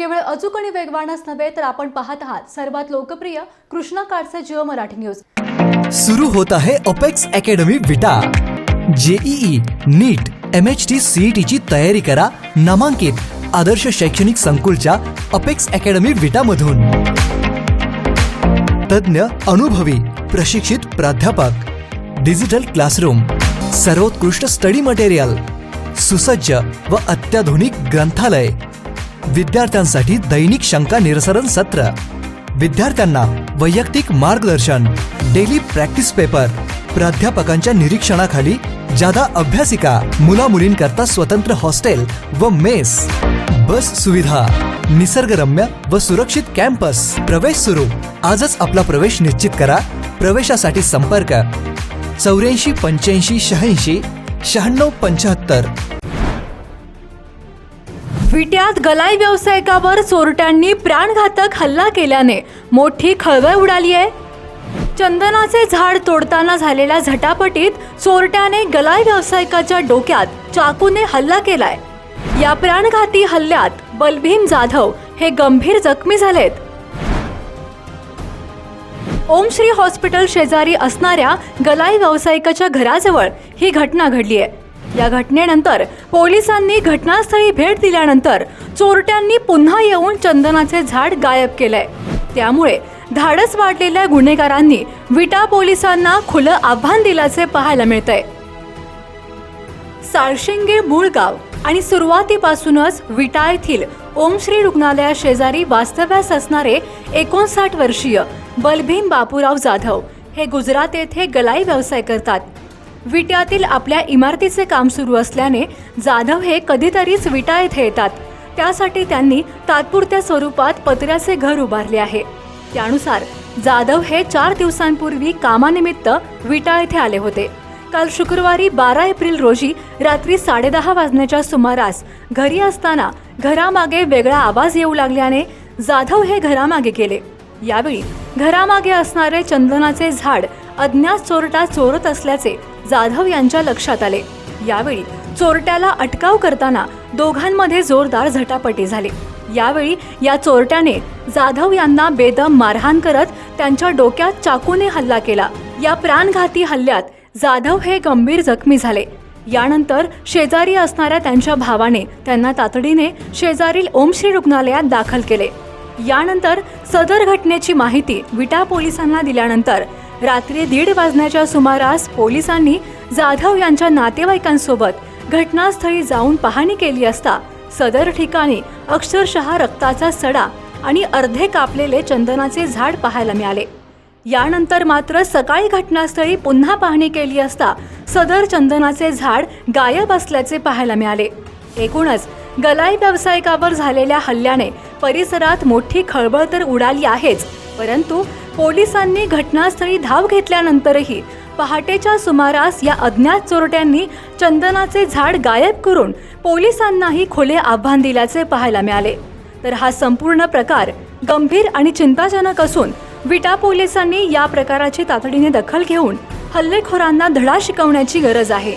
केवळ अचूक आणि वेगवानच नव्हे तर आपण पाहत आहात सर्वात लोकप्रिय कृष्णा काळचे जिओ मराठी न्यूज. सुरू होत आहे Apex Academy Vita. JEE NEET M H T CET ची तयारी करा. नामांकित आदर्श शैक्षणिक संकुलच्या अपेक्स अकॅडमी विटा मधून तज्ञ अनुभवी प्रशिक्षित प्राध्यापक. डिजिटल क्लासरूम सर्वोत्कृष्ट स्टडी मटेरियल. सुसज्ज व अत्याधुनिक ग्रंथालय. विद्यार्थ्यांसाठी दैनिक शंका निरसरण सत्र. विद्यार्थ्यांना वैयक्तिक मार्गदर्शन डेली प्रॅक्टिस पेपर प्राध्यापकांच्या निरीक्षणाखाली जादा अभ्यासिका मुला मुलींकरता स्वतंत्र हॉस्टेल व मेस. बस सुविधा निसर्गरम्य व सुरक्षित कॅम्पस. प्रवेश सुरू. आजच आपला प्रवेश निश्चित करा. प्रवेशासाठी संपर्क. चौऱ्याऐंशी पंच्याऐंशी शहाऐंशी शहाण्णव पंच्याहत्तर. विट्यात गलाई व्यावसायिकावर चोरट्यांनी प्राणघातक हल्ला केल्याने मोठी खळबळ उडाली आहे. चंदनाचे झाड तोडताना झालेल्या झटापटीत चोरट्याने गलाई व्यावसायिकाच्या डोक्यात चाकूने हल्ला केलाय. या प्राणघाती हल्ल्यात बलभीम जाधव हे गंभीर जखमी झालेत. ओमश्री हॉस्पिटल शेजारी असणाऱ्या गलाई व्यावसायिकाच्या घराजवळ ही घटना घडली आहे या घटनेनंतर पोलिसांनी घटनास्थळी भेट दिल्यानंतर चोरट्यांनी पुन्हा येऊन चंदनाचे झाड गायब केलंय. त्यामुळे धाडस वाढलेल्या गुन्हेगारांनी विटा पोलिसांना खुलं आव्हान दिल्याचे पाहायला मिळतंय. साळशिंगे मूळ गाव आणि सुरुवातीपासूनच विटा येथील ओमश्री रुग्णालया शेजारी वास्तव्यास असणारे एकोणसाठ वर्षीय बलभीम बापूराव जाधव हे गुजरात येथे गलाई व्यवसाय करतात. विट्यातील आपल्या इमारतीचे काम सुरू असल्याने जाधव हे कधीतरीच विटा येथे येतात. त्यासाठी त्यांनी तात्पुरत्या स्वरूपात पत्र्याचे घर उभारले आहे. त्यानुसार जाधव हे चार दिवसांपूर्वी कामानिमित्त विटा येथे आले होते. काल शुक्रवारी बारा एप्रिल रोजी रात्री साडेदहा वाजण्याच्या सुमारास घरी असताना घरामागे वेगळा आवाज येऊ लागल्याने जाधव हे घरामागे गेले. यावेळी घरामागे असणारे चंदनाचे झाड अज्ञात चोरटा चोरत असल्याचे जाधव यांच्या लक्षात आले. यावेळी चोरट्याला अटकाव करताना दोघांमध्ये जोरदार झटापटी झाली. यावेळी या चोरट्याने जाधव यांना बेदम मारहाण करत त्यांच्या डोक्यात चाकूने हल्ला केला. या प्राणघाती हल्ल्यात जाधव हे गंभीर जखमी झाले. यानंतर शेजारी असणाऱ्या त्यांच्या भावाने त्यांना तातडीने शेजारील ओमश्री रुग्णालयात दाखल केले. यानंतर सदर घटनेची माहिती विटा पोलिसांना दिल्यानंतर रात्री दीड वाजण्याच्या सुमारास पोलिसांनी जाधव यांच्या नातेवाईकांसोबत घटनास्थळी जाऊन पाहणी केली असता सदर ठिकाणी अक्षरशः रक्ताचा सडा आणि अर्धे कापलेले चंदनाचे झाड पाहायला मिळाले. यानंतर मात्र सकाळी घटनास्थळी पुन्हा पाहणी केली असता सदर चंदनाचे झाड गायब असल्याचे पाहायला मिळाले. एकूणच गलाई व्यावसायिकावर झालेल्या हल्ल्याने परिसरात मोठी खळबळ तर उडाली आहेच परंतु पोलिसांनी घटनास्थळी धाव घेतल्यानंतरही पहाटेच्या सुमारास या अज्ञात चोरट्यांनी चंदनाचे झाड गायब करून पोलिसांनाही खुले आव्हान दिल्याचे पाहायला मिळाले. तर हा संपूर्ण प्रकार गंभीर आणि चिंताजनक असून विटा पोलिसांनी या प्रकाराची तातडीने दखल घेऊन हल्लेखोरांना धडा शिकवण्याची गरज आहे.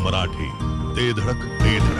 मराठी. ते धडक ते धडक.